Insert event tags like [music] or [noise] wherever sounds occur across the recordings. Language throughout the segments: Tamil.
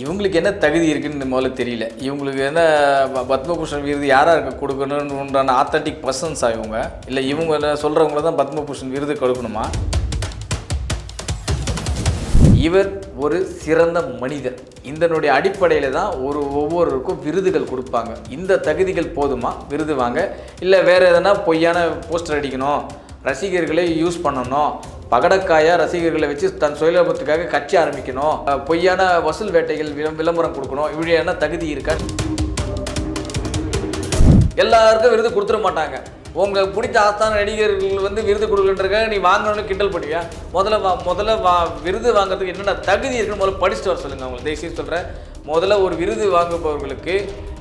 இவங்களுக்கு என்ன தகுதி இருக்குன்னு முதல்ல தெரியல. இவங்களுக்கு என்ன ப- பத்மபூஷன் விருது யாராக கொடுக்கணும்னு உண்டான ஆத்தன்டிக் பர்சன்ஸா இவங்க? இல்லை இவங்க சொல்கிறவங்கள தான் பத்மபூஷன் விருது கொடுக்கணுமா? இவர் ஒரு சிறந்த மனிதர். இதனுடைய அடிப்படையில் தான் ஒரு ஒவ்வொருவருக்கும் விருதுகள் கொடுப்பாங்க. இந்த தகுதிகள் போதுமா? விருது வாங்க. இல்லை வேறு எதனா பொய்யான போஸ்டர் அடிக்கணும். ரசிகர்களை யூஸ் பண்ணணும். பகடக்காயா ரசிகர்களை வச்சு தன் சுயலாபத்துக்காக கட்சி ஆரம்பிக்கணும். பொய்யான வசூல் வேட்டைகள் விளம் விளம்பரம் கொடுக்கணும். இப்படியான தகுதி இருக்கா? எல்லாருக்கும் விருது கொடுத்துட மாட்டாங்க. உங்களுக்கு பிடிச்ச ஆஸ்தான நடிகர்கள் வந்து விருது கொடுக்குன்றக்காக நீ வாங்கணும்னு கிண்டல் பண்ணுவியா? முதல்ல வா முதல்ல வா விருது வாங்குறதுக்கு என்னென்ன தகுதி இருக்குன்னு முதல்ல படிச்சுட்டு வர சொல்லுங்கள் அவங்களுக்கு தேசியம் சொல்கிறேன் முதல்ல ஒரு விருது வாங்குபவர்களுக்கு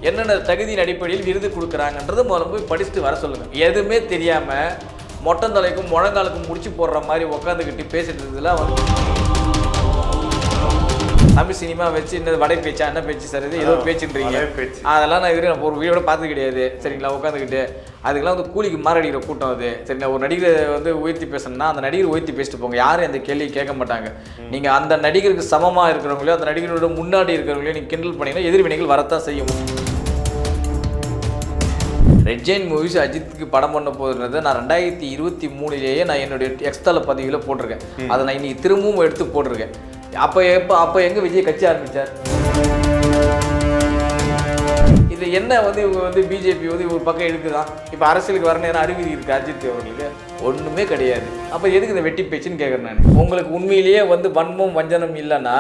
என்னென்ன தகுதியின் அடிப்படையில் விருது கொடுக்குறாங்கன்றது முதல்ல போய் படிச்சுட்டு வர சொல்லுங்கள் எதுவுமே தெரியாமல் மொட்டந்தலைக்கும் முழங்காலுக்கும் முடிச்சு போடுற மாதிரி உட்காந்துக்கிட்டு பேசிட்டு இருந்ததுல வந்து தமிழ் சினிமா வச்சு இந்த வடை பேச்சா என்ன பேச்சு சார் இது? ஏதோ பேச்சுன்றீங்க. அதெல்லாம் நான் இது ஒரு வீடியோட பார்த்தது கிடையாது. சரிங்களா உட்காந்துக்கிட்டு அதுக்கெல்லாம் வந்து கூலிக்கு மாரடிக்கிற கூட்டம் அது. சரிங்களா ஒரு நடிகரை வந்து உயர்த்தி பேசணும்னா அந்த நடிகர் உயர்த்தி பேசிட்டு போங்க. யாரும் அந்த கேள்வி கேட்க மாட்டாங்க. நீங்கள் அந்த நடிகருக்கு சமமாக இருக்கிறவங்களையோ அந்த நடிகரோட முன்னாடி இருக்கிறவங்களையோ நீங்கள் கிண்டல் பண்ணீங்கன்னா எதிர்வினைகள் வரத்தான் செய்யும். ரெட் ஜெயின் மூவிஸ் அஜித்துக்கு படம் பண்ண போதுன்றதை நான் ரெண்டாயிரத்தி இருபத்தி மூணுலேயே நான் என்னுடைய எக்ஸ்தல பதிவில் போட்டிருக்கேன். அதை நான் இன்னைக்கு திரும்பவும் எடுத்து போட்டிருக்கேன். அப்போ எப்போ அப்போ எங்கே விஜய் கட்சி ஆரம்பித்தார் இது என்ன வந்து இவங்க வந்து பிஜேபி வந்து ஒரு பக்கம் எடுக்குதான் இப்போ அரசியலுக்கு வர நேரம் அறிகுறி இருக்கு அஜித் அவர்களுக்கு. ஒன்றுமே கிடையாது. அப்போ எதுக்கு இந்த வெட்டி பேச்சுன்னு கேட்குறேன் நான்? உங்களுக்கு உண்மையிலேயே வந்து வன்மம் வஞ்சனம் இல்லைன்னா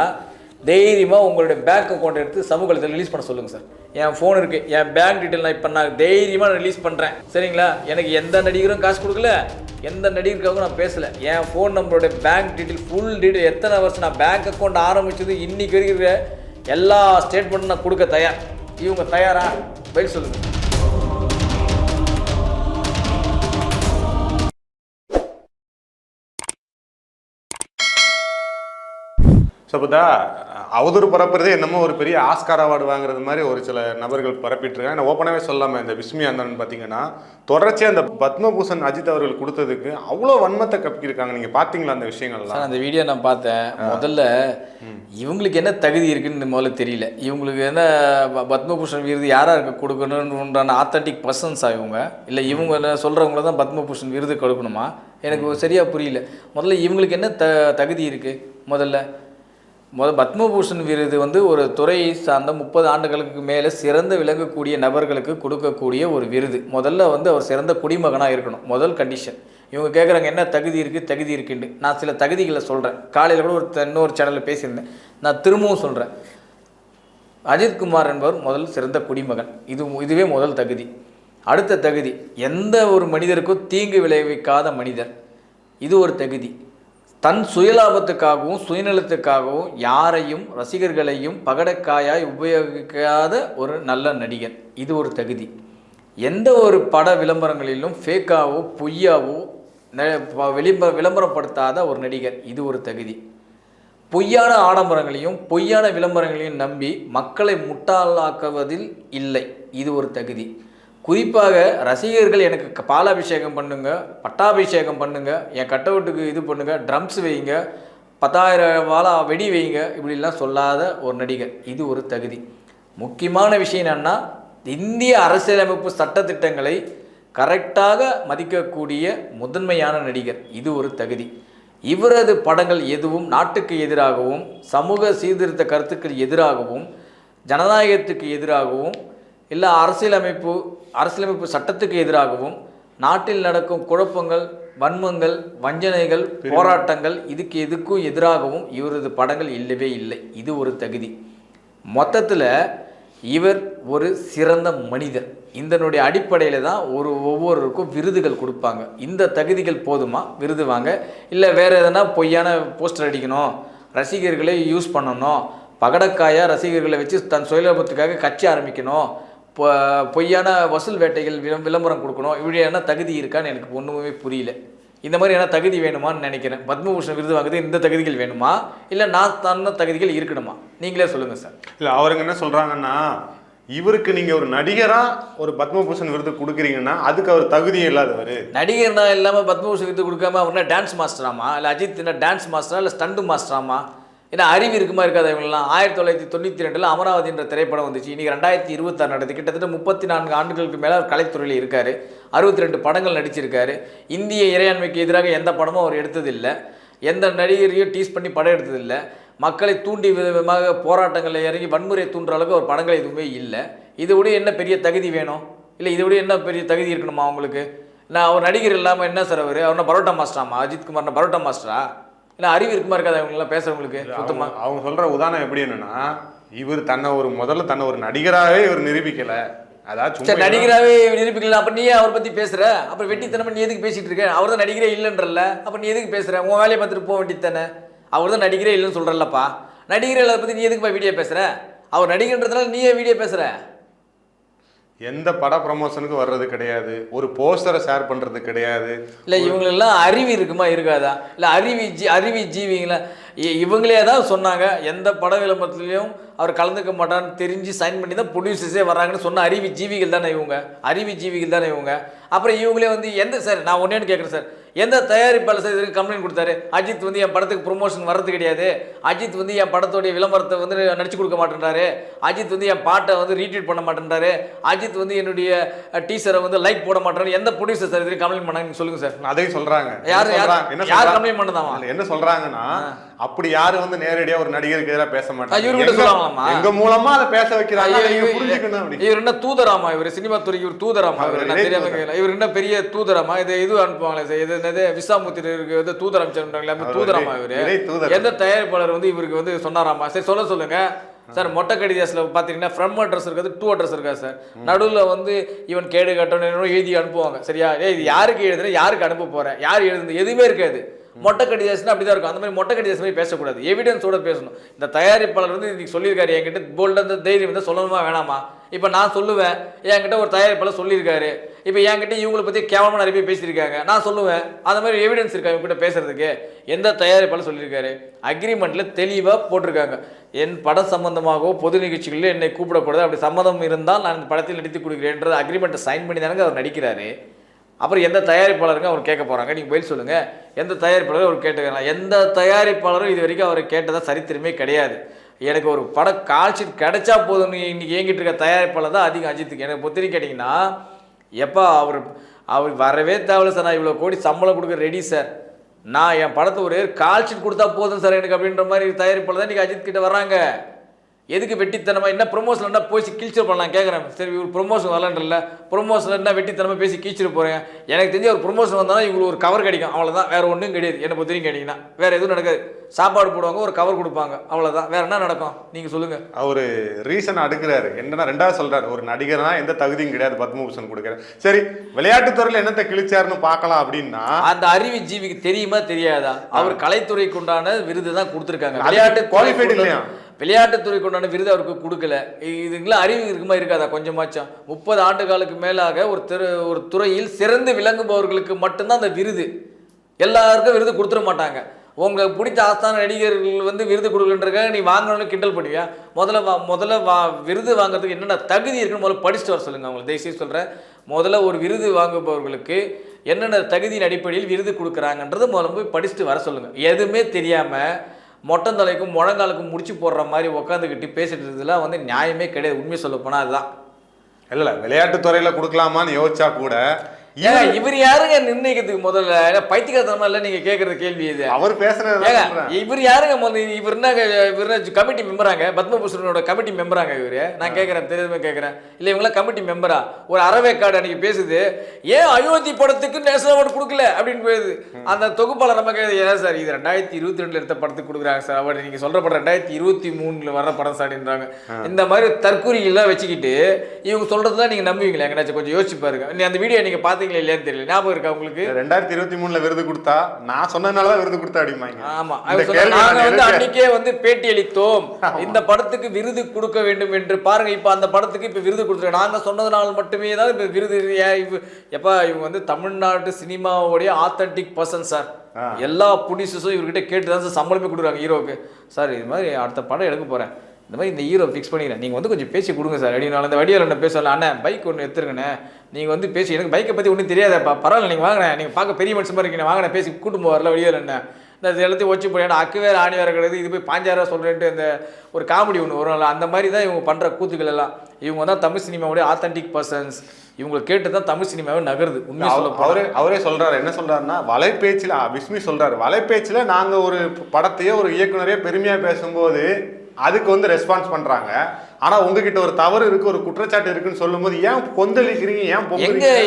தைரியமாக உங்களுடைய பேங்க் அக்கௌண்ட் எடுத்து சமூகத்தில் ரிலீஸ் பண்ண சொல்லுங்கள் சார். என் ஃபோன் இருக்குது என் பேங்க் டீட்டெயில் நான் இப்போ நான் தைரியமாக ரிலீஸ் பண்ணுறேன் சரிங்களா? எனக்கு எந்த நடிகரும் காசு கொடுக்கல. எந்த நடிகருக்காகவும் நான் பேசலை. என் ஃபோன் நம்பரோட பேங்க் டீட்டெயில் ஃபுல் டீட்டெயில் எத்தனை வருஷம் நான் பேங்க் அக்கௌண்ட் ஆரம்பிச்சது இன்றைக்கி இருக்கிற எல்லா ஸ்டேட்மெண்ட்டும் நான் கொடுக்க தயார். இவங்க தயாரா? பதில் சொல்லுங்கள் ஸோ பார்த்தா அவதூறு பரப்புறதே என்னமோ ஒரு பெரிய ஆஸ்கார் அவார்டு வாங்குறது மாதிரி ஒரு சில நபர்கள் பரப்பிட்டு இருக்காங்க நான் ஓப்பனாகவே சொல்லாமல் இந்த விஸ்மி அந்தன் பார்த்தீங்கன்னா தொடர்ச்சியாக அந்த பத்மபூஷன் அஜித் அவர்கள் கொடுத்ததுக்கு அவ்வளோ வன்மத்தை கப்பியிருக்காங்க நீங்கள் பார்த்தீங்களா அந்த விஷயங்கள்லாம்? அந்த வீடியோ நான் பார்த்தேன். முதல்ல இவங்களுக்கு என்ன தகுதி இருக்குன்னு முதல்ல தெரியல. இவங்களுக்கு என்ன பத்மபூஷன் விருது யாராருக்கு கொடுக்கணும்னு உண்டான ஆத்தன்டிக் பர்சன்ஸா இவங்க? இல்லை இவங்க சொல்கிறவங்கள தான் பத்மபூஷன் விருது கொடுக்கணுமா? எனக்கு சரியாக புரியல. முதல்ல இவங்களுக்கு என்ன த தகுதி இருக்குது முதல்ல முதல் பத்மபூஷன் விருது வந்து ஒரு துறை சார்ந்த முப்பது ஆண்டுகளுக்கு மேலே சிறந்து விளங்கக்கூடிய நபர்களுக்கு கொடுக்கக்கூடிய ஒரு விருது. முதல்ல வந்து அவர் சிறந்த குடிமகனாக இருக்கணும். முதல் கண்டிஷன் இவங்க கேட்குறாங்க என்ன தகுதி இருக்குது தகுதி இருக்குன்னு நான் சில தகுதிகளை சொல்கிறேன் காலையில் கூட ஒரு இன்னொரு சேனலில் பேசியிருந்தேன். நான் திரும்பவும் சொல்கிறேன் அஜித்குமார் என்பவர் முதல் சிறந்த குடிமகன். இது இதுவே முதல் தகுதி. அடுத்த தகுதி எந்த ஒரு மனிதருக்கும் தீங்கு விளைவிக்காத மனிதர். இது ஒரு தகுதி. தன் சுயலாபத்துக்காகவும் சுயநலத்துக்காகவும் யாரையும் ரசிகர்களையும் பகடக்காயாய் உபயோகிக்காத ஒரு நல்ல நடிகர் இது ஒரு தகுதி. எந்த ஒரு பட விளம்பரங்களிலும் ஃபேக்காவோ பொய்யாவோ விளம்பர விளம்பரப்படுத்தாத ஒரு நடிகர் இது ஒரு தகுதி. பொய்யான ஆடம்பரங்களையும் பொய்யான விளம்பரங்களையும் நம்பி மக்களை முட்டாளாக்குவதில் இல்லை. இது ஒரு தகுதி. குறிப்பாக ரசிகர்கள் எனக்கு பாலாபிஷேகம் பண்ணுங்க பட்டாபிஷேகம் பண்ணுங்க என் கட்டவுட்டுக்கு இது பண்ணுங்க ட்ரம்ஸ் வைங்க பத்தாயிரம் வாழா வெடி வைங்க இப்படிலாம் சொல்லாத ஒரு நடிகர். இது ஒரு தகுதி. முக்கியமான விஷயம் என்னென்னா இந்திய அரசியலமைப்பு சட்டத்திட்டங்களை கரெக்டாக மதிக்கக்கூடிய முதன்மையான நடிகர். இது ஒரு தகுதி. இவரது படங்கள் எதுவும் நாட்டுக்கு எதிராகவும் சமூக சீர்திருத்த கருத்துக்கள் எதிராகவும் ஜனநாயகத்துக்கு எதிராகவும் இல்லை அரசியலமைப்பு அரசியலமைப்பு சட்டத்துக்கு எதிராகவும் நாட்டில் நடக்கும் குழப்பங்கள் வன்மங்கள் வஞ்சனைகள் போராட்டங்கள் இதுக்கு எதுக்கும் எதிராகவும் இவரது படங்கள் இல்லவே இல்லை. இது ஒரு தகுதி. மொத்தத்தில் இவர் ஒரு சிறந்த மனிதர். இதனுடைய அடிப்படையில் தான் ஒரு ஒவ்வொருவருக்கும் விருதுகள் கொடுப்பாங்க. இந்த தகுதிகள் போதுமா? விருது வாங்க. இல்லை வேறு எதனா பொய்யான போஸ்டர் அடிக்கணும் ரசிகர்களை யூஸ் பண்ணணும் பகடக்காயா ரசிகர்களை வச்சு தன் சுயலாபத்துக்காக கட்சி ஆரம்பிக்கணும் பொய்யான வசூல் வேட்டைகள் விளம் விளம்பரம் கொடுக்கணும். இப்படியான தகுதி இருக்கான்னு எனக்கு ஒன்றுமே புரியல. இந்த மாதிரி என்ன தகுதி வேணுமான்னு நினைக்கிறேன். பத்மபூஷன் விருது வாங்குறது இந்த தகுதிகள் வேணுமா? இல்லை நான் தன்ன தகுதிகள் இருக்கணுமா? நீங்களே சொல்லுங்கள் சார். இல்லை அவருங்க என்ன சொல்கிறாங்கன்னா இவருக்கு நீங்கள் ஒரு நடிகராக ஒரு பத்மபூஷன் விருது கொடுக்குறீங்கன்னா அதுக்கு அவர் தகுதியே இல்லாதவர். நடிகர்னா இல்லாமல் பத்மபூஷன் விருது கொடுக்காம அவர்னா டான்ஸ் மாஸ்டராமா இல்லை அஜித் என்ன டான்ஸ் மாஸ்டரா இல்லை ஸ்டண்டு மாஸ்டராமா ஏன்னா அறிவு இருக்குமா இருக்காது இவங்கெல்லாம்? ஆயிரத்தி தொள்ளாயிரத்தி தொண்ணூற்றி ரெண்டில் அமராவதி என்ற திரைப்படம் வந்துச்சு. இன்றைக்கி ரெண்டாயிரத்தி இருபத்தாறு நடக்குது கிட்டத்தட்ட முப்பத்தி நான்கு ஆண்டுகளுக்கு மேலே அவர் கலைத்துறையில் இருக்கார். அறுபத்தி ரெண்டு படங்கள் நடிச்சிருக்காரு. இந்திய இறையாண்மைக்கு எதிராக எந்த படமும் அவர் எடுத்ததில்லை. எந்த நடிகரையும் டீஸ் பண்ணி படம் எடுத்ததில்லை. மக்களை தூண்டி விதமாக போராட்டங்களில் இறங்கி வன்முறை தூண்டுற அளவுக்கு ஒரு படங்கள் எதுவுமே இல்லை. இதை விட என்ன பெரிய தகுதி வேணும்? இல்லை இதை விட என்ன பெரிய தகுதி இருக்கணுமா அவங்களுக்கு? நான் அவர் நடிகர் இல்லாமல் என்ன சார் அவர்? அவர் பரோட்டா மாஸ்டராமா அஜித் குமார்னா பரோட்டா மாஸ்டரா? இல்லை அறிவு இருக்குமா இருக்காது அவங்களாம் பேசுறவங்களுக்கு சுத்தமா? அவங்க- சொல்ற உதாரணம் எப்படி என்னன்னா இவர் தன்னை ஒரு முதல்ல தன்னை ஒரு நடிகராகவே இவர் நிரூபிக்கல. அதாவது நடிகராகவே நிரூபிக்கலாம் அப்ப நீ அவர் பத்தி பேசுற. அப்புறம் வெட்டித்தனமா நீ எதுக்கு பேசிட்டு இருக்க? அவர் தான் நடிகரே இல்லைன்றல்ல. அப்ப நீ எதுக்கு பேசுற? உன் வேலையை பார்த்துட்டு போக வேண்டியதானே அவர் தான் நடிகரே இல்லைன்னு சொல்றல்லப்பா. நடிகரே இல்லாத பத்தி நீ எதுக்குப்பா வீடியோ பேசுற? அவர் நடிகன்றதுனால நீயே வீடியோ பேசுற. எந்த பட ப்ரமோஷனுக்கு வர்றது கிடையாது ஒரு போஸ்டரை ஷேர் பண்றது கிடையாது. இல்ல இவங்களெல்லாம் அறிவு இருக்குமா? இருக்காதா? இல்ல அறிவி ஜி அறிவி ஜீவிங்களா? இவங்களே தான் சொன்னாங்க எந்த பட விளம்பரத்துலையும் அவர் கலந்துக்க மாட்டான்னு தெரிஞ்சு சைன் பண்ணி தான் ப்ரொடியூசர்ஸே வர்றாங்கன்னு சொன்ன அறிவி ஜீவிகள் தானே இவங்க? அறிவி ஜீவிகள் தானே இவங்க? அப்புறம் இவங்களே வந்து எந்த சார் நான் ஒன்னேன்னு கேட்குறேன் சார் எந்த தயாரிப்பாளர் சார் இதுக்கு கம்ப்ளைண்ட் கொடுத்தாரு? அஜித் வந்து என் படத்துக்கு ப்ரொமோஷன் வர்றது கிடையாது. அஜித் வந்து என் படத்தோடைய விளம்பரத்தை வந்து நடிச்சு கொடுக்க மாட்டேன்றாரு. அஜித் வந்து என் பாட்டை வந்து ரீட்வீட் பண்ண மாட்டேன்றாரு. அஜித் வந்து என்னுடைய டீசரை வந்து லைக் போட மாட்டேறாரு எந்த ப்ரொடியூசர் சார் இதுக்கு கம்ப்ளைண்ட் பண்ணாங்க? நீங்க சொல்லுங்க சார். அதையும் சொல்றாங்க. யாரு- யாரு-? என்ன complaint பண்ணதாமா? என்ன சொல்றாங்கன்னா அப்படி யாரு வந்து நேரடியா ஒரு நடிகருக்கு எதிராக பேச மாட்டாங்க? எங்க- மூலமா அதை பேச வைக்கிறாங்க? இவர் என்ன தூதராமா? இவர் சினிமா துறைக்கு இவர் தூதராமா? இவர் தெரியாம. இவர் என்ன பெரிய தூதராமா? இது இது அனுப்புவாங்களே சார்? இது என்னது? விசாமுத்திரருக்கு வந்து தூதர் தூதராமா இவரு. எந்த தயாரிப்பாளர் வந்து இவருக்கு வந்து சொன்னாராமா? சரி சொல்ல சொல்லுங்க. சார் மொட்டை கடிதாசில் பார்த்தீங்கன்னா ஃப்ரம் அட்ரஸ் இருக்காது டூ அட்ரஸ் இருக்கா சார்? நடுவில் வந்து இவன் கேடு கட்டணும் எழுதி அனுப்புவாங்க. சரியா? ஏய் இது யாருக்கு எழுதுன? யாருக்கு அனுப்ப போறேன் யார் எழுதுனது? எதுவுமே இருக்காது. மொட்டை கடிதாசுனா அப்படி தான் இருக்கும். அந்த மாதிரி மொட்டை கடிதாசு மாதிரி பேசக்கூடாது. எவிடன்ஸோட பேசணும். இந்த தயாரிப்பாளர் வந்து இன்னைக்கு சொல்லியிருக்காரு என்கிட்ட போல்டாக இந்த தைரியம் வந்து சொல்லணுமா வேணாமா? இப்போ நான் சொல்லுவேன். என்கிட்ட ஒரு தயாரிப்பாளர் சொல்லியிருக்காரு. இப்போ என்கிட்ட இவங்களை பற்றி கேவலமாக நிறைய பேர் பேசியிருக்காங்க. நான் சொல்லுவேன். அந்த மாதிரி எவிடன்ஸ் இருக்கா இவங்ககிட்ட பேசுறதுக்கு? எந்த தயாரிப்பாளர் சொல்லியிருக்காரு? அக்ரிமெண்ட்டில் தெளிவாக போட்டிருக்காங்க. என் படம் சம்மந்தமாகவோ பொது நிகழ்ச்சிகளில் என்னை கூப்பிடக்கூடாது. அப்படி சம்மதம் இருந்தால் நான் இந்த படத்தில் நடித்து கொடுக்குறேன்றது அக்ரிமெண்ட்டை சைன் பண்ணி தானே அவர் நடிக்கிறாரு. அப்புறம் எந்த தயாரிப்பாளருங்க அவர் கேட்க போகிறாங்க நீங்கள் பதில் சொல்லுங்கள் எந்த தயாரிப்பாளரும் அவர் கேட்டுக்கலாம் எந்த தயாரிப்பாளரும் இது வரைக்கும் அவர் கேட்டதா சரித்திரமே கிடையாது. எனக்கு ஒரு படம் காட்சி கிடைச்சா போதும்னு இன்றைக்கி இயங்கிட்டு இருக்க தயாரிப்பாளர் தான் அதிகம் அஜித்துக்கு. எனக்கு பொத்திரி கேட்டிங்கன்னா எப்போ அவர் அவர் வரவே தேவையில்ல சார். நான் இவ்வளோ கோடி சம்பளம் கொடுக்க ரெடி சார் நான் என் படத்தை ஒரு கால்ஷீட் கொடுத்தா போதும் சார் எனக்கு அப்படின்ற மாதிரி தயாரிப்பாளர் தான் இன்றைக்கி அஜித் கிட்டே வர்றாங்க. எதுக்கு வெட்டித்தனமா என்ன ப்ரொமோஷன் என்ன பேசி கிழிச்சிட்டு போகலாம் கேட்குறேன் சரி இவர் ப்ரொமோஷன் வரலன்றல ப்ரொமோஷன் என்ன வெட்டித்தனமா பேசி கிழிச்சிட்டு போகிறேன் எனக்கு தெரிஞ்ச ஒரு ப்ரொமோஷன் வந்தாலும் இவங்களுக்கு ஒரு கவர் கிடைக்கும். அவ்வளோதான் வேற ஒன்றும் கிடையாது. என்ன பொறுத்தவரைக்கும் கேட்டிங்கன்னா. வேற எதுவும் நடக்காது. சாப்பாடு போடுவாங்க ஒரு கவர் கொடுப்பாங்க. அவ்வளோதான் வேற என்ன நடக்கும்? நீங்கள் சொல்லுங்கள் அவரு ரீசன் அடுக்குறாரு. என்னன்னா ரெண்டாவது சொல்றாரு. ஒரு நடிகர்னா எந்த தகுதியும் கிடையாது. பத்மபூஷன் கொடுக்குறேன் சரி விளையாட்டுத்துறையில என்னத்தை கிழிச்சாருன்னு பார்க்கலாம் அப்படின்னா அந்த அறிவு ஜீவிக்கு தெரியுமா தெரியாதா? அவர் கலைத்துறைக்கு உண்டான விருது தான் கொடுத்துருக்காங்க. விளையாட்டு qualified இல்லையா? விளையாட்டுத்துறைக்கு உண்டான விருது அவருக்கு கொடுக்கல. இதுங்களாம் அறிவு இருக்குமா இருக்காதா கொஞ்சமாச்சும்? முப்பது ஆண்டு காலுக்கு மேலாக ஒரு திரு ஒரு துறையில் சிறந்து விளங்குபவர்களுக்கு மட்டும்தான் அந்த விருது. எல்லாருக்கும் விருது கொடுத்துட மாட்டாங்க. உங்களுக்கு பிடிச்ச ஆஸ்தான நடிகர்கள் வந்து விருது கொடுக்குன்றக்க நீ வாங்கணும்னு கிண்டல் பண்ணுவியா? முதல்ல வா முதல்ல வா விருது வாங்குறதுக்கு என்னென்ன தகுதி இருக்குன்னு முதல்ல படிச்சுட்டு வர சொல்லுங்க. அவங்களுக்கு தயவுசெய்து சொல்கிறேன் முதல்ல ஒரு விருது வாங்குபவர்களுக்கு என்னென்ன தகுதியின் அடிப்படையில் விருது கொடுக்குறாங்கன்றது முதல்ல போய் படிச்சுட்டு வர சொல்லுங்கள் எதுவுமே தெரியாமல் மொட்டந்தலைக்கும் முழங்காலுக்கும் முடிச்சு போடுற மாதிரி உட்காந்துக்கிட்டு பேசிட்டு இருந்ததுலாம் வந்து நியாயமே கிடையாது. உண்மையை சொல்ல போனால் அதுதான். இல்லை இல்ல விளையாட்டுத்துறையில கொடுக்கலாமான்னு யோசிச்சா கூட ஏங்க இவர் யாருங்க நிர்ணயிக்கிறதுக்கு முதல்ல? பைத்தியக்காரத்தனமா இல்லை நீங்க கேட்கறது கேள்வி இது? அவர் சொல்றேன். இவர் யாருங்க முதல்ல இவர் என்ன இவர் கமிட்டி மெம்பராங்க பத்மபூஷனோட கமிட்டி மெம்பராங்க இவரு. நான் கேட்கறேன் தெரியாம கேட்கறேன் இல்ல இவங்களாம் கமிட்டி மெம்பரா ஒரு அறவேக்காடு அன்னைக்கு பேசுது. ஏன் அயோத்தி படத்துக்கு நேஷனல் அவார்டு கொடுக்கல? அப்படின்னு போயுது அந்த தொகுப்பாளர் நம்ம கேக்குது, ஏன் சார் இது ரெண்டாயிரத்தி இருபத்தி ரெண்டுல எடுத்த படத்துக்கு கொடுக்குறாங்க சார் அவார்டு நீங்க சொல்ற படம் ரெண்டாயிரத்தி இருபத்தி மூணுல வர படம் சார்ன்றாங்க இந்த மாதிரி தற்கூறிகள்லாம் வச்சுக்கிட்டு இவங்க சொல்றதுலாம் நீங்க நம்புவீங்களா? எங்கனாச்சும் கொஞ்சம் யோசிச்சு பாருங்க. நீ அந்த வீடியோ நீங்க பாத்தீங்களா இல்லையான்னு தெரியல. ஞாபகம் இருக்கா உங்களுக்கு? ரெண்டாயிரத்தி இருபத்தி மூணுல விருது கொடுத்தா நான் சொன்னதுனாலதான் விருது கொடுத்தா அப்படிமாங்க ஆமா. இந்த நாங்க நான் வந்து அன்னைக்கே வந்து பேட்டி அளித்தோம். இந்த படத்துக்கு விருது கொடுக்க வேண்டும் என்று பாருங்க இப்ப அந்த படத்துக்கு இப்ப விருது கொடுத்துருக்காங்க நாங்க சொன்னதுனால மட்டுமே தான் இப்ப விருது எப்பா இவங்க வந்து தமிழ்நாட்டு சினிமாவுடைய ஆத்தன்டிக் பர்சன் சார். எல்லா ப்ரொடியூசர்ஸும் இவர்கிட்ட கேட்டு தான் சார் சம்பளமே கொடுக்குறாங்க ஹீரோவுக்கு. சார் இது மாதிரி அடுத்த படம் எடுக்க போறேன். இந்த மாதிரி இந்த ஹீரோ ஃபிக்ஸ் பண்ணிக்கிறேன். நீங்கள் வந்து கொஞ்சம் பேசி கொடுங்க சார் அப்படின்னு அந்த வடிவில் என்ன பேசல அண்ணன் பைக் ஒன்று எடுத்துருங்கண்ணே. நீங்கள் வந்து பேசி எனக்கு பைக்கை பற்றி ஒன்றும் தெரியாதப்பா. பரவாயில்ல நீங்கள் வாங்கினேன். நீங்கள் பார்க்க பெரிய மனுஷன் மாதிரி இருக்கீங்க. வாங்கினேன். பேசி கூட்டு போவார்ல வடிவில் என்ன இந்த எல்லாத்தையும் வச்சு போய் அக்கு வேறு ஆணி வேறு கிடையாது இது போய் பாஞ்சாயிரம் சொல்கிறேன்ட்டு அந்த ஒரு காமெடி ஒன்று வரும். அந்த மாதிரி தான் இவங்க பண்ணுற கூத்துக்கள் எல்லாம். இவங்க தான் தமிழ் சினிமாவுடைய ஆத்தென்டிக் பர்சன்ஸ் இவங்களை கேட்டு தான் தமிழ் சினிமாவே நகருது. அவரே அவரே சொல்றாரு. என்ன சொல்றாருன்னா வலைபேச்சில் அ, விஸ்மி சொல்றாரு. வலைபேச்சில் நாங்க ஒரு படத்தையோ ஒரு இயக்குனரையோ பெருமையா பேசும்போது அதுக்கு வந்து ரெஸ்பான்ஸ் பண்றாங்க. ஆனா உங்ககிட்ட ஒரு தவறு இருக்கு ஒரு குற்றச்சாட்டு இருக்குன்னு சொல்லும்போது ஏன் கொந்தளிக்கிறீங்க? ஏன்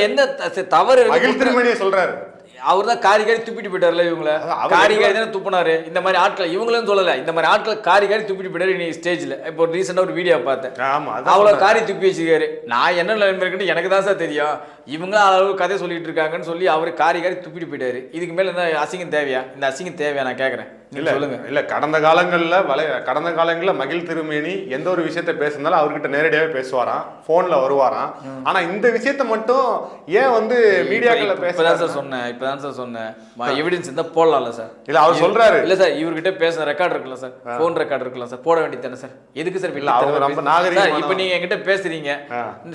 எங்க த- தவறு? மகிழ் திருமணியை சொல்றாரு. அவர் தான் காரி காரி துப்பிட்டு போயிட்டார்ல இவங்கள. காரி காரி தானே துப்புனாரு. இந்த மாதிரி ஆட்கள் இவங்களும் சொல்லல. இந்த மாதிரி ஆட்கள் காரி காரி துப்பிட்டு போயிட்டாரு நீ ஸ்டேஜ்ல. இப்போ ரீசெண்டா ஒரு வீடியோ பார்த்தேன். ஆமா அதான் அவ்வளோ. காரி துப்பி வச்சிருக்காரு. நான் என்ன நிலைமை இருக்குன்னு எனக்கு தான் சார் தெரியும். இவங்க அளவு கதை சொல்லிட்டு இருக்காங்கன்னு சொல்லி அவர் காரி காரி துப்பிட்டு போயிட்டாரு. இதுக்கு மேல என்ன அசிங்கம் தேவையா? இந்த அசிங்கம் தேவையா நான் கேட்கறேன் இல்ல சொல்லுங்க. இல்ல கடந்த காலங்கள்ல வலை கடந்த காலங்கள்ல மகிழ் திருமேனி எந்த ஒரு விஷயத்த பேசினாலும் அவர்கிட்ட நேரடியாவே பேசுவாராம். போன்ல வருவாராம். ஆனா இந்த விஷயத்த மட்டும் ஏன் வந்து மீடியாக்கள்ல இப்ப- இப்பதான் பேசுறாரு இப்பதான் சார் சொன்னேன். எவிடன்ஸ் இருந்தா போடலாம்ல சார் இல்ல அவர் சொல்றாரு. இல்ல சார் இவர்கிட்ட பேசுற ரெக்கார்ட் இருக்குல்ல சார் போன் ரெக்கார்ட் இருக்கலாம் சார் போட வேண்டியது தானே சார் எதுக்கு சார் இல்ல, அவங்க ரொம்ப சார் இப்போ நீங்க என்கிட்ட பேசுறீங்க.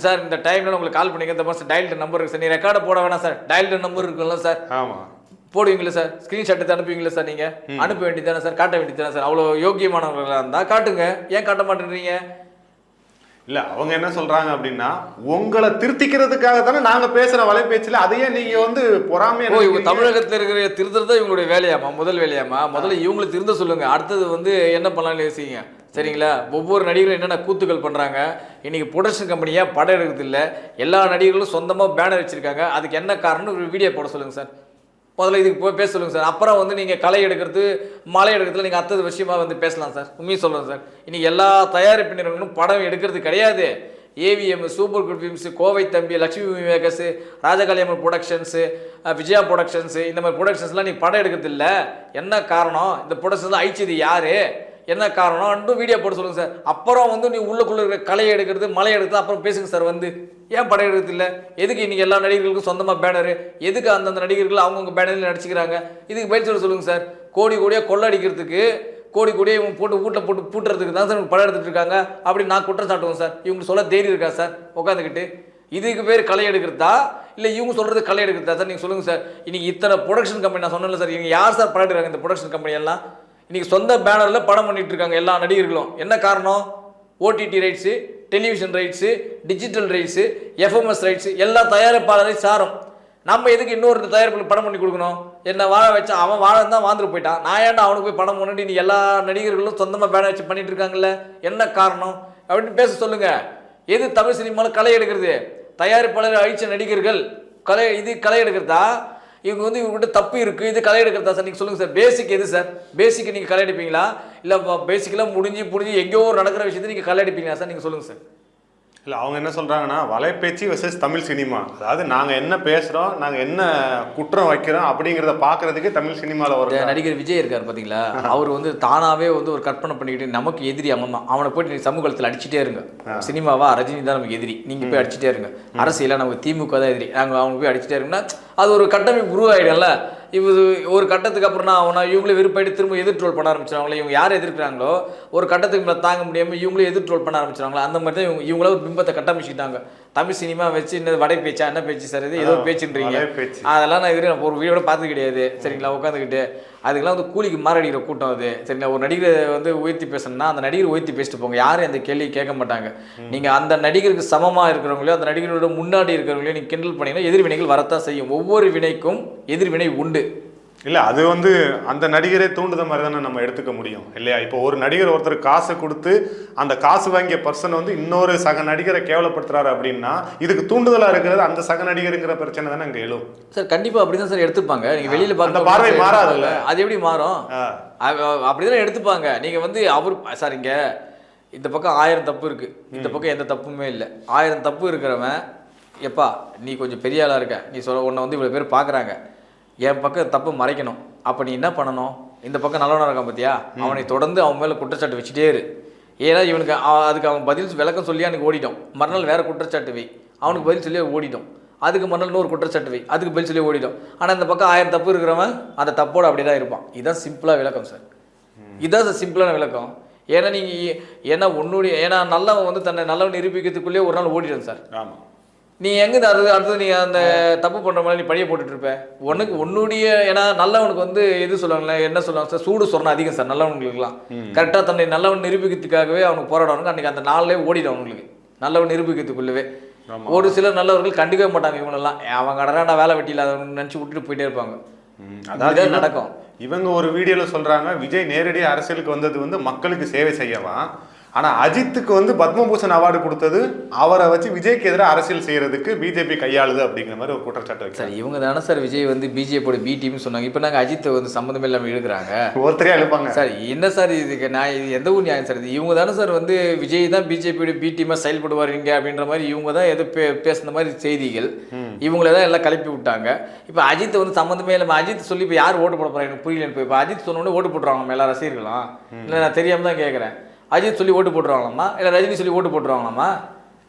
சார் இந்த டைம்ல உங்களுக்கு கால் பண்ணிங்க இந்த மாதிரி டயல் நம்பர் இருக்கு சார் நீ ரெக்கார்டை போட வேணாம் சார் டயல் நம்பர் இருக்குல்ல சார் ஆமா. போடுவீங்களா சார் ஸ்கிரீன்ஷாட் எடுத்து அனுப்புவீங்களா சார் நீங்க? அனுப்ப வேண்டியது தானே சார் காட்ட வேண்டியது தானே சார் அவ்வளோ யோக்கியமானவர்களா இருந்தா காட்டுங்க. ஏன் காட்ட மாட்டேன்றீங்க? இல்ல அவங்க என்ன சொல்றாங்க அப்படின்னா உங்களை திருத்திக்கிறதுக்காக தானே நாங்க பேசுற வலைபேச்சுல அதையே நீங்க வந்து பொறாமையா ஓ இவங்க? தமிழகத்துல இருக்கிற திருத்தம் தான் இவங்களுடைய வேலையாமா முதல் வேலையாமா முதல்ல இவங்களை திருந்த சொல்லுங்க. அடுத்தது வந்து என்ன பண்ணலாம்னு யோசிங்க. சரிங்களா? ஒவ்வொரு நடிகரும் என்னென்ன கூத்துக்கள் பண்றாங்க? இன்னைக்கு ப்ரொடக்ஷன் கம்பெனியா படம் எடுக்கிறது இல்ல? எல்லா நடிகர்களும் சொந்தமா பேனர் வச்சிருக்காங்க. அதுக்கு என்ன காரணம் ஒரு வீடியோ போட சொல்லுங்க சார். முதல்ல இதுக்கு போய் பேச சொல்லுங்கள் சார். அப்புறம் வந்து நீங்கள் களை எடுக்கிறது மலை எடுக்கிறதுல நீங்கள் அடுத்தது விஷயமா வந்து பேசலாம் சார். உண்மையை சொல்லுங்கள் சார். இன்றைக்கி எல்லா தயாரிப்பு நிறுவனங்களும் படம் எடுக்கிறது கிடையாது. AVM super good films Kovai Thambi Lakshmi makers Rajakalyanam productions Vijaya productions இந்த மாதிரி ப்ரொடக்ஷன்ஸ்லாம் நீ படம் எடுக்கிறது இல்லை. என்ன காரணம்? இந்த ப்ரொடக்ஷன்ஸ்லாம் அழிச்சது யார்? என்ன காரணம் இன்னும் வீடியோ போட சொல்லுங்கள் சார். அப்புறம் வந்து நீ உள்ளுக்குள்ள இருக்கிற கலையை எடுக்கிறது மலை எடுக்கிறது அப்புறம் பேசுங்க சார் வந்து. ஏன் படம் எடுக்கிறது இல்லை? எதுக்கு இன்றைக்கி எல்லா நடிகர்களுக்கும் சொந்தமாக பேனரு? எதுக்கு அந்தந்த நடிகர்கள் அவங்கவுங்க பேனரில் நடிச்சிக்கிறாங்க? இதுக்கு பயிற்சி சொல்ல சொல்லுங்கள் சார். கோடி கோடியாக கொள்ளடிக்கிறதுக்கு கோடி கோடியாக இவங்க போட்டு வீட்டில் போட்டு பூட்டுறதுக்கு தான் சார் இவங்க படம் எடுத்துகிட்டு இருக்காங்க. அப்படி நான் குற்றம் சாட்டுவோம் சார். இவங்க சொல்ல தைரியம் இருக்கா சார்? உட்காந்துக்கிட்டு. இதுக்கு பேர் களை எடுக்கிறதா? இல்லை இவங்க சொல்கிறது களை எடுக்கிறதா சார்? நீங்கள் சொல்லுங்கள் சார். இன்றைக்கி இத்தனை ப்ரொடக்ஷன் கம்பெனி நான் சொன்னேன்ல சார். இவங்க யார் சார் படம் எடுக்கிறாங்க இந்த ப்ரொடக்ஷன் கம்பெனி எல்லாம்? இன்றைக்கி சொந்த பேனரில் படம் பண்ணிட்டு இருக்காங்க எல்லா நடிகர்களும். என்ன காரணம்? OTT rights television rights digital rights FMS rights எல்லா தயாரிப்பாளரை சாரும். நம்ம எதுக்கு இன்னொரு தயாரிப்பில் படம் பண்ணி கொடுக்கணும்? என்ன வாழ வச்சா அவன் வாழ தான் வாழ்ந்துட்டு போயிட்டான். நான் ஏன்டா அவனுக்கு போய் படம் பண்ணிட்டு நீ எல்லா நடிகர்களும் சொந்தமாக பேனர் வச்சு பண்ணிட்டு இருக்காங்கல்ல? என்ன காரணம்? அப்படின்னு பேச சொல்லுங்கள் எது தமிழ் சினிமாவில் களை எடுக்கிறது? தயாரிப்பாளர் அழிச்ச நடிகர்கள் கலை இது களை எடுக்கிறதா? இவங்க வந்து இவங்ககிட்ட தப்பு இருக்குது இது களை எடுக்கிறதா சார்? நீங்கள் சொல்லுங்கள் சார். பேசிக் எது சார்? பேசிக் நீங்கள் களை எடுப்பீங்களா? இல்லை பேசிக்கெல்லாம் முடிஞ்சு முடிஞ்சு எங்கேயோ நடக்கிற விஷயத்தை நீங்கள் களை எடுப்பீங்களா சார்? நீங்கள் சொல்லுங்கள் சார். இல்ல அவங்க என்ன சொல்றாங்கன்னா வலைபேச்சு வெர்சஸ் தமிழ் சினிமா. அதாவது நாங்க என்ன பேசுறோம் நாங்க என்ன குற்றம் வைக்கிறோம் அப்படிங்கறத பாக்குறதுக்கு தமிழ் இந்த வரும் நடிகர் விஜய் இருக்கார் பாத்தீங்களா? [laughs] அவர் வந்து தானாவே வந்து ஒரு கற்பனை பண்ணிக்கிட்டு நமக்கு எதிரி அவன் தான் அவனை போயிட்டு நீ சமூகத்தில் அடிச்சிட்டே இருங்க. சினிமாவா ரஜினி தான் நமக்கு எதிரி. நீங்க போய் அடிச்சிட்டே இருங்க. அரசியலா நமக்கு திமுக தான் எதிரி. நாங்க அவங்க போய் அடிச்சிட்டே இருங்கன்னா அது ஒரு கட்டமைப்பு உருவாயிடும்ல. இது ஒரு கட்டத்துக்கு அப்புறம் நான் அவனா இவங்களே விருப்பாயிட்டு திரும்ப எதிர் ட்ரோல் பண்ண ஆரம்பிச்சிருவாங்களே இவங்க யார் எதிர்க்கிறாங்களோ ஒரு கட்டத்துக்கு மேலே தாங்க முடியாமல் இவங்களே எதிர் ட்ரோல் பண்ண ஆரம்பிச்சிருவாங்களா அந்த மாதிரி தான் இவங்க இவங்கள ஒரு பிம்பத்தை கட்டமைச்சிக்கிட்டாங்க. தமிழ் சினிமா வச்சு என்ன வடை பேச்சா என்ன பேச்சு சார் இது? ஏதோ பேச்சுன்றீங்க. அதெல்லாம் நான் இது ஒரு வீடியோட பார்த்தது கிடையாது. சரிங்களா உட்காந்துக்கிட்டு. அதுக்கெல்லாம் வந்து கூலிக்கு மாரடிக்கிற கூட்டம் அது. சரிங்களா ஒரு நடிகரை வந்து உயர்த்தி பேசணும்னா அந்த நடிகர் உயர்த்தி பேசிட்டு போங்க. யாரும் அந்த கேள்வி கேட்க மாட்டாங்க. நீங்க அந்த நடிகருக்கு சமமா இருக்கிறவங்களோ அந்த நடிகரோட முன்னாடி இருக்கிறவங்களையும் நீங்க கிண்டல் பண்ணீங்கன்னா எதிர்வினைகள் வரத்தான் செய்யும். ஒவ்வொரு வினைக்கும் எதிர்வினை உண்டு. இல்ல அது வந்து அந்த நடிகரே தூண்டுத மாதிரி தானே நம்ம எடுத்துக்க முடியும் இல்லையா? இப்போ ஒரு நடிகர் ஒருத்தர் காசை கொடுத்து அந்த காசு வாங்கிய பர்சன் வந்து இன்னொரு சக நடிகரை கேவலப்படுத்துறாரு அப்படின்னா இதுக்கு தூண்டுதலா இருக்கிறது அந்த சக நடிகருங்கிற பிரச்சனை தானே அங்க எழும். சார் கண்டிப்பா அப்படிதான் சார் எடுத்துப்பாங்க. நீங்க வெளியில அந்த பார்க்க பார்வை மாறாதுல்ல? அது எப்படி மாறும்? அப்படிதானே எடுத்துப்பாங்க. நீங்க வந்து அவர் சார் இங்க இந்த பக்கம் ஆயிரம் தப்பு இருக்கு. இந்த பக்கம் எந்த தப்புமே இல்லை. ஆயிரம் தப்பு இருக்கிறவன் எப்பா நீ கொஞ்சம் பெரிய ஆளா இருக்க. நீ சொல்ல உன்னை வந்து இவ்வளவு பேர் பார்க்கறாங்க என் பக்கம் தப்பு மறைக்கணும். அப்ப நீ என்ன பண்ணணும்? இந்த பக்கம் நல்லவனா இருக்கான் பாத்தியா? அவனை தொடர்ந்து அவன் மேல குற்றச்சாட்டு வச்சுட்டே இரு. ஏன்னா இவனுக்கு அதுக்கு அவன் பதில் விளக்கம் சொல்லி அன்னைக்கு ஓடிட்டோம் மறுநாள் வேற குற்றச்சாட்டு வை. அவனுக்கு பதில் சொல்லி ஓடிட்டோம் அதுக்கு மறுநாள் இன்னொரு குற்றச்சாட்டு வை. அதுக்கு பதில் சொல்லி ஓடிடும். ஆனால் இந்த பக்கம் ஆயிரம் தப்பு இருக்கிறவன் அந்த தப்போட அப்படியே தான் இருப்பான். இதுதான் சிம்பிளாக விளக்கம் சார். இதுதான் சார் சிம்பிளான விளக்கம். ஏன்னா நீங்கள் ஏன்னா உன்னுடைய ஏன்னா நல்லவன் வந்து தன்னை நல்லவன் நிரூபிக்கிறதுக்குள்ளேயே ஒரு நாள் ஓடிடும் சார். ஆமா. நீ எங்க அடுத்தது அடுத்தது நீ அந்த தப்பு பண்ற மாதிரி நீ பழிய போட்டுட்டு இருப்ப உனக்கு உன்னுடைய ஏன்னா நல்லவனுக்கு வந்து எது சொல்லுவாங்களே என்ன சொல்லுவாங்க சார் சூடு சொரணம் அதிகம் சார் நல்லவனுங்களுக்குலாம் கரெக்டாக தன்னை நல்லவன் நிரூபிக்கிறதுக்காகவே அவனுக்கு போராடணும் அன்னைக்கு அந்த நாள்லயே ஓடிடும் அவங்களுக்கு. நல்லவன் நிரூபிக்கிறதுக்குள்ளவே. ஒரு சிலர் நல்லவர்கள் கண்டுக்கவே மாட்டாங்க இவங்களெல்லாம். அவங்க அடராடா வேலை வெட்டி இல்லாதவங்க நினச்சி விட்டுட்டு போயிட்டே இருப்பாங்க. அதாவது நடக்கும். இவங்க ஒரு வீடியோல சொல்றாங்க விஜய் நேரடியாக அரசியலுக்கு வந்தது வந்து மக்களுக்கு சேவை செய்யலாம் ஆனா அஜித்துக்கு வந்து பத்மபூஷன் அவார்டு கொடுத்தது அவரை வச்சு விஜய்க்கு எதிராக அரசியல் செய்யறதுக்கு பிஜேபி கையாளுது அப்படிங்கிற மாதிரி ஒரு குற்றச்சாட்டு சார் இவங்க தானே சார் விஜய் வந்து பிஜேபியோட பி டீம்னு சொன்னாங்க. இப்போ நாங்கள் அஜித்தை வந்து சம்மந்தமே இல்லாமல் இழுக்கிறாங்க. ஒருத்தரையா எழுப்பாங்க சார் என்ன சார் இதுக்கு நான் இது எந்த ஊர் நியாயம் சார் இது? இவங்க தானே சார் வந்து விஜய் தான் பிஜேபியோட பி டீமாக செயல்படுவாருங்க அப்படின்ற மாதிரி இவங்க தான் எது பே பேசுன மாதிரி செய்திகள். இவங்கள தான் எல்லாம் கிளப்பி விட்டாங்க. இப்போ அஜித் வந்து சம்மந்தமே இல்லாமல் அஜித் சொல்லி இப்போ யார் ஓட்டு போட போகிறாங்க எனக்கு புரியல இப்போ இப்போ அஜித் சொன்னோடனே ஓட்டு போட்டுருவாங்க நம்ம எல்லா ரசிகர்களும் இல்லை நான் தெரியாமல் தான் கேட்குறேன் அஜித் சொல்லி ஓட்டு போட்டுருவாங்களாம்மா? இல்லை ரஜினி சொல்லி ஓட்டு போட்டுருவாங்களாம்மா?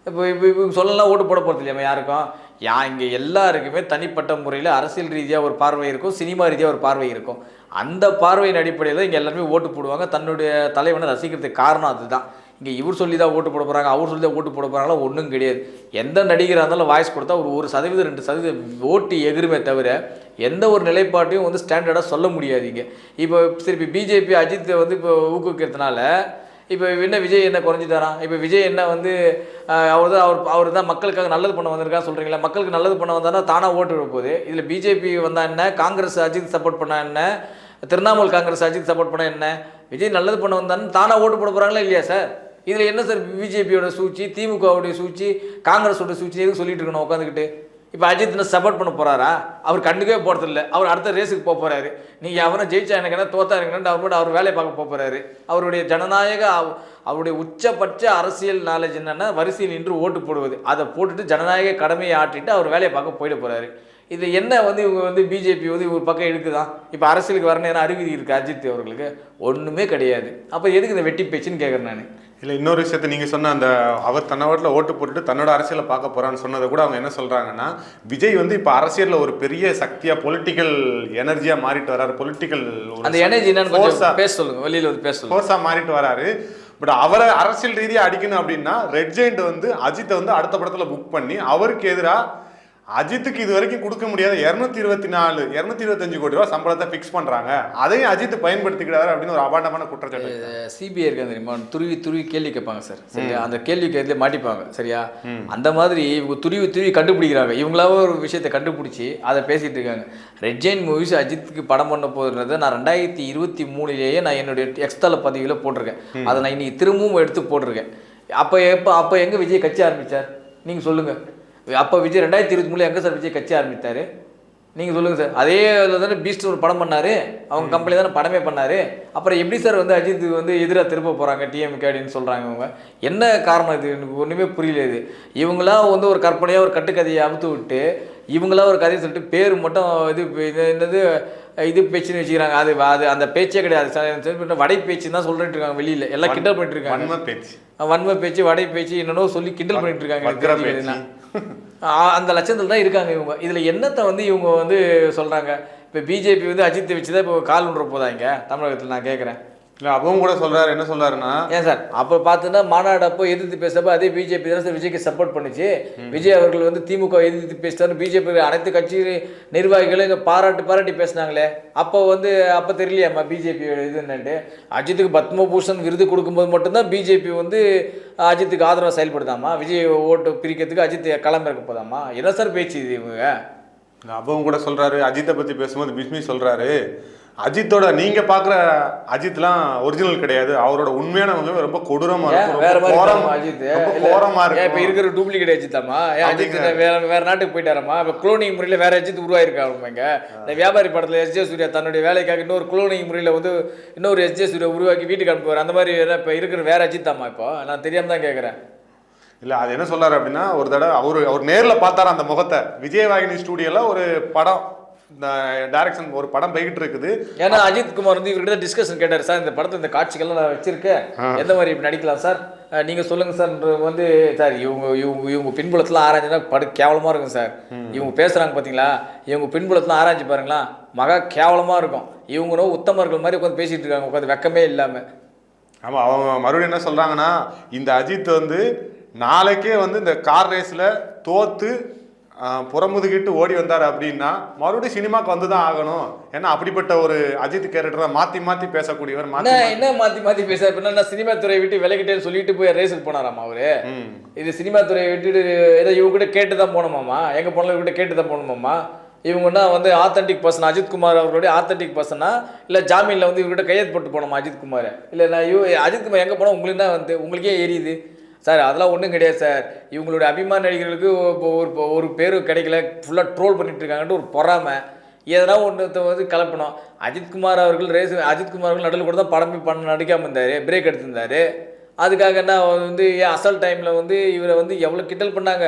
இப்போ இப்போ இப்போ சொல்லலாம் ஓட்டு போட போகிறது இல்லையா யாருக்கும்? யா இங்கே எல்லாருக்குமே தனிப்பட்ட முறையில் அரசியல் ரீதியாக ஒரு பார்வை இருக்கும் சினிமா ரீதியாக ஒரு பார்வை இருக்கும். அந்த பார்வையின் அடிப்படையில் இங்கே எல்லாருமே ஓட்டு போடுவாங்க. தன்னுடைய தலைவனை ரசிக்கிறதுக்கு காரணம் அதுதான். இங்கே இவர் சொல்லி தான் ஓட்டு போட போகிறாங்க அவர் சொல்லி தான் ஓட்டு போட போகிறாங்களா ஒன்றும் கிடையாது. எந்த நடிகராக இருந்தாலும் வாய்ஸ் கொடுத்தா ஒரு ஒரு சதவீதம் ரெண்டு சதவீதம் ஓட்டு எகிருமே தவிர எந்த ஒரு நிலைப்பாட்டையும் வந்து ஸ்டாண்டர்டாக சொல்ல முடியாது இங்கே. இப்போ சரி இப்போ பிஜேபி அஜித்தை வந்து இப்போ ஊக்குவிக்கிறதுனால இப்போ என்ன விஜய் என்ன குறைஞ்சிட்டாராம் இப்போ விஜய் என்ன வந்து அவர் தான் அவர் அவர் தான் மக்களுக்காக நல்லது பண்ண வந்திருக்கா சொல்கிறீங்களா மக்களுக்கு நல்லது பண்ண வந்தானா தானாக ஓட்டு போகுது. இதில் பிஜேபி வந்தா என்ன? காங்கிரஸ் அஜித் சப்போர்ட் பண்ணா என்ன? திரிணாமுல் காங்கிரஸ் அஜித் சப்போர்ட் பண்ணா என்ன? விஜய் நல்லது பண்ண வந்தான்னு தானாக ஓட்டு போட போகிறாங்களா இல்லையா சார் இதில் என்ன சார் பிஜேபியோட சூழ்ச்சி திமுகவுடைய சூழ்ச்சி காங்கிரஸோட சூழ்ச்சி எதுவும் சொல்லிட்டு இருக்கணும் உட்காந்துக்கிட்டு இப்போ அஜித் சப்போர்ட் பண்ண போகிறாரா அவர் கண்டுக்கவே போகிறதில்ல அவர் அடுத்த ரேஸுக்கு போக போகிறாரு நீங்கள் அவனை ஜெயிச்சா எனக்கு என்ன தோத்தா எனக்கு அவர் மட்டும் அவர் வேலையை பார்க்க போக போகிறாரு அவருடைய ஜனநாயக அவருடைய உச்சபட்ச அரசியல் நாலேஜ் என்னென்னா வரிசையில் நின்று ஓட்டு போடுவது. அதை போட்டுட்டு ஜனநாயக கடமையை ஆட்டிட்டு அவர் வேலையை பார்க்க போயிட போகிறாரு இது என்ன வந்து இவங்க வந்து பிஜேபி வந்து ஒரு பக்கம் எடுக்குதான் இப்போ அரசியலுக்கு வரணும் ஏன்னா அறிகுறி இருக்குது அஜித் அவர்களுக்கு? ஒன்றுமே கிடையாது. அப்போ எதுக்கு இந்த வெட்டி பேச்சுன்னு கேட்குறேன் நான். இல்ல இன்னொரு விஷயத்த நீங்க சொன்ன அந்த அவர் தன்னவட்டில் ஓட்டு போட்டுட்டு தன்னோட அரசியலை பார்க்க போறான்னு சொன்னதை கூட அவங்க என்ன சொல்றாங்கன்னா விஜய் வந்து இப்ப அரசியல்ல ஒரு பெரிய சக்தியா பொலிட்டிக்கல் எனர்ஜியா மாறிட்டு வர்றாரு பொலிட்டிக்கல் அந்த எனர்ஜி என்னன்னு பேச சொல்லுங்க. வெளியில வந்து பேச சொல்லுங்க. ஃபோர்ஸா மாறிட்டு வராரு. பட் அவரை அரசியல் ரீதியா அடிக்கணும் அப்படின்னா ரெட் ஜெயிண்ட் வந்து அஜித்தை வந்து அடுத்த படத்துல புக் பண்ணி அவருக்கு எதிரா அஜித்துக்கு இது வரைக்கும் கொடுக்க முடியாத இருநூத்தி இருபத்தி நாலு இருநூத்தி இருபத்தஞ்சு கோடி ரூபாய் சம்பளத்தை ஃபிக்ஸ் பண்றாங்க. அதையும் அஜித் பயன்படுத்திக்கிறாரு அப்படின்னு ஒரு அபாண்டமான குற்றச்சாட்டு சிபிஐ இருக்க. தெரியுமா? துருவி துருவி கேள்வி கேட்பாங்க சார். சரியா? அந்த கேள்வி கேட்கல மாட்டிப்பாங்க. சரியா? அந்த மாதிரி இவங்க துருவி துருவி கண்டுபிடிக்கிறாங்க. இவங்களாவே ஒரு விஷயத்தை கண்டுபிடிச்சி அதை பேசிட்டு இருக்காங்க. ரெட் ஜெயின் மூவிஸ் அஜித்துக்கு படம் பண்ண போதுன்றதை நான் ரெண்டாயிரத்தி இருபத்தி மூணுலேயே நான் என்னுடைய எக்ஸ்தல பதிவில் போட்டிருக்கேன். அதை நான் இன்னைக்கு திரும்பவும் எடுத்து போட்டிருக்கேன். அப்போ எப்போ அப்போ எங்கே விஜய் கட்சி ஆரம்பிச்சார்? நீங்கள் சொல்லுங்கள் அப்போ விஜய் ரெண்டாயிரத்தி இருபத்தி மூணுல எங்கே சார் விஜய் கட்சி ஆரம்பித்தார்? நீங்கள் சொல்லுங்கள் சார். அதே இதில் தானே பீஸ்ட் ஒரு படம் பண்ணார். அவங்க கம்பெனி தானே படமே பண்ணார். அப்புறம் எப்படி சார் வந்து அஜித் வந்து எதிராக திரும்ப போகிறாங்க டிஎம்கே அப்படின்னு சொல்கிறாங்க இவங்க? என்ன காரணம் இது? எனக்கு ஒன்றுமே புரியல இது. இவங்களா வந்து ஒரு கற்பனையாக ஒரு கட்டுக்கதையை அவுத்து விட்டு இவங்களா ஒரு கதையை சொல்லிட்டு பேர் மட்டும் இது இது என்னது இது பேச்சுன்னு வச்சுக்கிறாங்க. அது அது அந்த பேச்சே கிடையாது. சார் வடை பேச்சு தான் சொல்லிட்டு இருக்காங்க வெளியில். எல்லாம் கிண்டல் பண்ணிட்டு இருக்காங்க. வன்ம பேச்சு வன்மை பேச்சு வடை பேச்சு என்னென்னோ சொல்லி கிண்டல் பண்ணிட்டு இருக்காங்க. அந்த லட்சத்தில் தான் இருக்காங்க இவங்க. இதில் என்னத்தை வந்து இவங்க வந்து சொல்கிறாங்க இப்போ பிஜேபி வந்து அஜித்தை வச்சு தான் இப்போ கால் ஒன்ற போதா இங்கே? தமிழகத்தில் நான் கேட்குறேன் இல்ல அவங்க கூட சொல்றாரு. என்ன சொல்றாருன்னா ஏன் சார்? அப்போ பார்த்தீங்கன்னா மாநாடு அப்போ எதிர்த்து பேசப்போ அதே பிஜேபி தான் சார் விஜய்க்கு சப்போர்ட் பண்ணுச்சு. விஜய் அவர்கள் வந்து திமுக எதிர்த்து பேசிட்டாரு. பிஜேபி அனைத்து கட்சி நிர்வாகிகளும் இங்கே பாராட்டு பாராட்டி பேசினாங்களே. அப்போ வந்து அப்போ தெரியலையாம்மா பிஜேபியோட இது என்னன்ட்டு? அஜித்துக்கு பத்மபூஷன் விருது கொடுக்கும்போது மட்டும்தான் பிஜேபி வந்து அஜித்துக்கு ஆதரவாக செயல்படுதாமா விஜய் ஓட்டு பிரிக்கிறதுக்கு அஜித் களம் இருக்க போதாமா என்ன சார் பேச்சு இது இவங்க? அவங்க கூட சொல்றாரு. அஜித்தை பத்தி பேசும்போது பிஸ்மி சொல்றாரு. அஜித்தோட நீங்க பாக்குற அஜித்லாம் ஒரிஜினல் கிடையாது. அவரோட உண்மையான முகம் ரொம்ப கொடூரமா இருக்கும். வேற மாதிரி அஜித். கோரமா ஏன் இப்ப இருக்கிற டூப்ளிகேட் அஜித்தாமா ஏன் அஜித் வேற வேற நாட்டுக்கு போயிட்டாராமா இப்ப குளோனிங் முறையில வேற அஜித் உருவாயிருக்காங்க இங்க? இந்த வியாபாரி படத்துல எஸ் ஜே சூர்யா தன்னுடைய வேலைக்காக இன்னொரு குளோனிங் முறையில வந்து இன்னொரு எஸ் ஜே சூர்யா உருவாக்கி வீட்டுக்கு அனுப்புவார். அந்த மாதிரி இப்ப இருக்கிற வேற அஜித் தாமா இப்போ? நான் தெரியாம தான் கேக்குறேன். இல்ல அது என்ன சொல்றாரு அப்படின்னா ஒரு தடவை அவரு அவர் நேர்ல பார்த்தாரு அந்த முகத்தை? விஜயவாகினி ஸ்டூடியோல ஒரு படம் டைரக்ஷன் ஒரு படம் போய்கிட்டு இருக்குது. ஏன்னா அஜித் குமார் வந்து இவர்கிட்ட டிஸ்கஷன் கேட்டார் சார் இந்த படத்தை இந்த காட்சிகள்லாம் நான் வச்சிருக்கேன். எந்த மாதிரி இப்படி நடிக்கலாம் சார்? நீங்க சொல்லுங்க சார். வந்து சார் இவங்க இவங்க இவங்க பின்புலத்தில் ஆராய்ஞ்சுனா படு கேவலமா இருக்கும் சார். இவங்க பேசுறாங்க பாத்தீங்களா? இவங்க பின்புலத்தில் ஆராய்ஞ்சு பாருங்களா மகா கேவலமா இருக்கும். இவங்க உத்தமர்கள் மாதிரி உட்காந்து பேசிட்டு இருக்காங்க உட்காந்து வெக்கமே இல்லாம. ஆமா அவங்க மறுபடியும் என்ன சொல்றாங்கன்னா இந்த அஜித் வந்து நாளைக்கே வந்து இந்த கார் ரேஸ்ல தோத்து புறமுதுகிட்டு ஓடி வந்தார் அப்படின்னா மறுபடியும் சினிமாக்கு வந்து தான் ஆகணும். ஏன்னா அப்படிப்பட்ட ஒரு அஜித் கேரக்டரை மாத்தி மாத்தி பேசக்கூடியவர் என்ன என்ன மாத்தி மாத்தி பேச என்ன சினிமா துறையை விட்டு விலகிட்டேன்னு சொல்லிட்டு போய் ரேஸுக்கு போனாராமா அவரு. இது சினிமா துறையை விட்டுட்டு ஏதோ இவங்க கிட்ட கேட்டு தான் போகணுமாமா? எங்க போனாலும் இவங்க கிட்ட கேட்டு தான் போகணுமாமா? இவங்கன்னா வந்து ஆத்தென்டிக் பர்சன் அஜித் குமார் அவர்களுடைய ஆத்தென்டிக் பர்சனா இல்லை ஜாமீனில் வந்து இவர்கிட்ட கையெழுத்து போட்டு போனோமா அஜித் குமார்? இல்லை நான் இவ அஜித் குமார் எங்கே போனால் உங்களுக்கு தான் வந்து உங்களுக்கே எரியுது. சார் அதெல்லாம் ஒன்றும் கிடையாது சார். இவங்களுடைய அபிமான நடிகர்களுக்கு ஒரு ஒரு பேர் கிடைக்கல. ஃபுல்லாக ட்ரோல் பண்ணிட்டு இருக்காங்கன்ட்டு ஒரு பொறாமை. எதனா ஒன்று வந்து கலப்பணும். அஜித்குமார் அவர்கள் ரேஸ் அஜித்குமார் அவர்கள் நடுவில் கூட தான் படமே பண்ண நடிக்காமல் இருந்தார். பிரேக் எடுத்திருந்தாரு. அதுக்காக என்ன வந்து ஏன் அசல் டைமில் வந்து இவரை வந்து எவ்வளோ கிண்டல் பண்ணாங்க.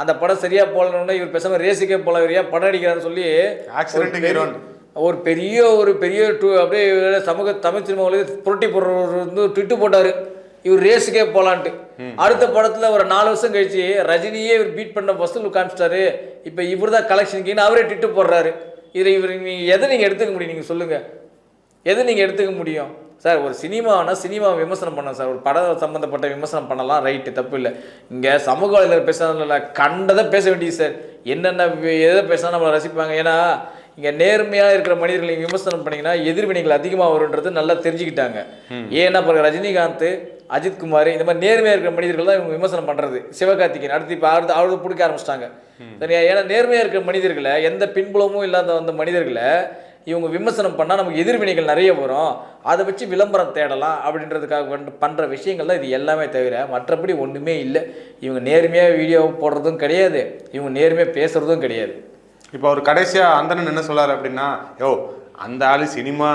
அந்த படம் சரியாக போகலன்னா இவர் பேசாமல் ரேஸுக்கே போகல இவர் ஏன் படம் அடிக்கிறான்னு சொல்லி. ஒரு பெரிய ஒரு பெரிய டூ அப்படியே சமூக தமிழ் சினிமாவில் புரட்டி போடுறவர் வந்து ட்விட்டு போட்டார். இவர் ரேஸுக்கே போகலான்ட்டு அடுத்த படத்தில் ஒரு நாலு வருஷம் கழிச்சு ரஜினியே இவர் பீட் பண்ண வசூல் காமிச்சிட்டாரு. இப்போ இவர் தான் கலெக்ஷனுக்குன்னு அவரே ட்விட்டு போடுறாரு. இதில் இவர் நீங்கள் எதை நீங்கள் எடுத்துக்க முடியும்? நீங்கள் சொல்லுங்கள் எது நீங்கள் எடுத்துக்க முடியும்? சார் ஒரு சினிமானா சினிமா விமர்சனம் பண்ணலாம் சார். ஒரு படம் சம்மந்தப்பட்ட விமர்சனம் பண்ணலாம். ரைட்டு தப்பு இல்லை. இங்கே சமூக வலைதளம் பேசுறதுல கண்டதை பேச வேண்டியது சார். என்னென்ன எதை பேசினா நம்மளை ரசிப்பாங்க. ஏன்னா இங்கே நேர்மையாக இருக்கிற மனிதர்களை விமர்சனம் பண்ணீங்கன்னா எதிர்வினைகள் அதிகமாக வருன்றது நல்லா தெரிஞ்சுக்கிட்டாங்க. ஏன்னா இப்போ ரஜினிகாந்த் அஜித்குமார் இந்த மாதிரி நேர்மையாக இருக்கிற மனிதர்கள் தான் இவங்க விமர்சனம் பண்ணுறது சிவகார்த்திகேயன் அடுத்து இப்போ அடுத்து அவரது பிடிக்க ஆரம்பிச்சிட்டாங்க. சரியா? ஏன்னா நேர்மையாக இருக்கிற மனிதர்களை எந்த பின்புலமும் இல்லாத அந்த மனிதர்களை இவங்க விமர்சனம் பண்ணால் நமக்கு எதிர்வினைகள் நிறைய வரும். அதை வச்சு விளம்பரம் தேடலாம் அப்படின்றதுக்காக வந்து பண்ணுற விஷயங்கள் தான் இது எல்லாமே தவிர மற்றபடி ஒன்றுமே இல்லை. இவங்க நேர்மையாக வீடியோ போடுறதும் கிடையாது. இவங்க நேர்மையாக பேசுகிறதும் கிடையாது. இப்போ அவர் கடைசியா அந்தணன் என்ன சொல்றாரு அப்படின்னா யோ அந்த ஆளு சினிமா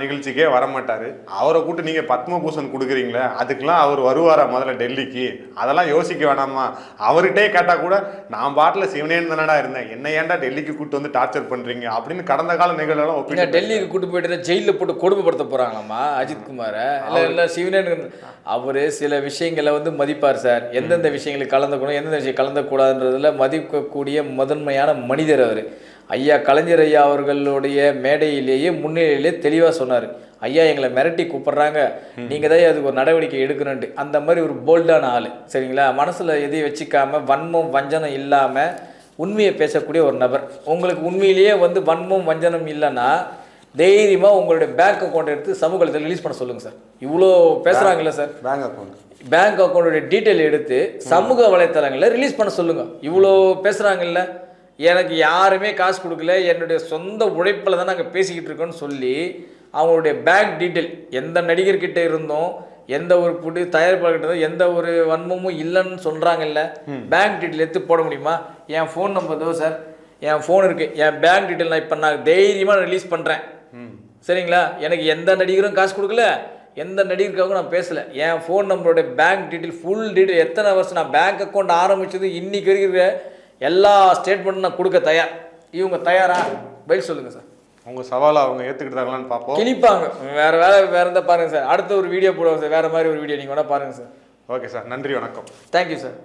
நிகழ்ச்சிக்கே வர மாட்டாரு அவரை கூட்டு நீங்க பத்மபூஷன் கொடுக்குறீங்களே அதுக்கெல்லாம் அவர் வருவாரா முதல்ல டெல்லிக்கு? அதெல்லாம் யோசிக்க வேணாமா? அவர்கிட்டே கேட்டா கூட நான் பாட்டுல சிவனேன்னு தானடா இருந்தேன். என்ன ஏன்டா டெல்லிக்கு கூட்டு வந்து டார்ச்சர் பண்றீங்க? அப்படின்னு கடந்த கால நிகழ்வெல்லாம் இங்க ஒப்பிட்டு டெல்லிக்கு கூட்டு போயிட்டு ஜெயிலில் போட்டு கொடுமைப்படுத்த போறாங்களாமா அஜித் குமாரை? இல்லை இல்லை சிவனேன் அவர் சில விஷயங்களை வந்து மதிப்பார் சார். எந்தெந்த விஷயங்களுக்கு கலந்துக்கணும் எந்தெந்த விஷயம் கலந்துக்கூடாதுன்றதுல மதிக்கக்கூடிய முதன்மையான மனிதர் அவர். ஐயா கலைஞர் ஐயா அவர்களுடைய மேடையிலேயே முன்னிலையிலே தெளிவாக சொன்னார். ஐயா எங்களை மிரட்டி கூப்பிட்றாங்க. நீங்கள் தான் அதுக்கு ஒரு நடவடிக்கை எடுக்கணுன்ட்டு அந்த மாதிரி ஒரு போல்டான ஆள் சரிங்களா? மனசில் எதையும் வச்சுக்காம வன்மம் வஞ்சனம் இல்லாமல் உண்மையை பேசக்கூடிய ஒரு நபர். உங்களுக்கு உண்மையிலேயே வந்து வன்மம் வஞ்சனம் இல்லைன்னா தைரியமாக உங்களுடைய பேங்க் அக்கௌண்ட் எடுத்து சமூகத்தில் ரிலீஸ் பண்ண சொல்லுங்கள் சார். இவ்வளோ பேசுகிறாங்கல்ல சார். பேங்க் அக்கௌண்ட் பேங்க் அக்கௌண்ட்டுடைய டீட்டெயில் எடுத்து சமூக வலைத்தளங்களில் ரிலீஸ் பண்ண சொல்லுங்க. இவ்வளோ பேசுகிறாங்கல்ல எனக்கு யாருமே காசு கொடுக்கல. என்னுடைய சொந்த உழைப்பில் தான் நாங்கள் பேசிக்கிட்டு இருக்கோம்னு சொல்லி அவங்களுடைய பேங்க் டீட்டெயில் எந்த நடிகர்கிட்ட இருந்தோம் எந்த ஒரு புடி தயாரிப்பாளர்கிட்ட எந்த ஒரு வன்மமும் இல்லைன்னு சொல்கிறாங்கல்ல பேங்க் டீட்டெயில் எடுத்து போட முடியுமா? என் ஃபோன் நம்பர் தோ சார் என் ஃபோன் இருக்குது என் பேங்க் டீட்டெயில் நான் இப்போ நான் தைரியமாக ரிலீஸ் பண்ணுறேன் சரிங்களா? எனக்கு எந்த நடிகரும் காசு கொடுக்கல. எந்த நடிகருக்காகவும் நான் பேசலை. என் ஃபோன் நம்பரோட பேங்க் டீட்டெயில் ஃபுல் டீட்டெயில் எத்தனை வருஷம் நான் பேங்க் அக்கௌண்ட் ஆரம்பிச்சது இன்னைக்கு இருக்கிற எல்லா ஸ்டேட்மெண்ட்டும் நான் கொடுக்க தயார் இவங்க தயாரா? பதில் சொல்லுங்கள் சார். உங்க சவாலை அவங்க ஏத்துக்கிட்டாங்களான்னு பார்ப்போம். கிழிப்பாங்க வேற வேலை வேற இருந்தால் பாருங்கள் சார். அடுத்த ஒரு வீடியோ போடுவாங்க சார். வேற மாதிரி ஒரு வீடியோ நீங்கள் வேணால் பாருங்கள் சார். Okay sir. நன்றி வணக்கம். Thank you sir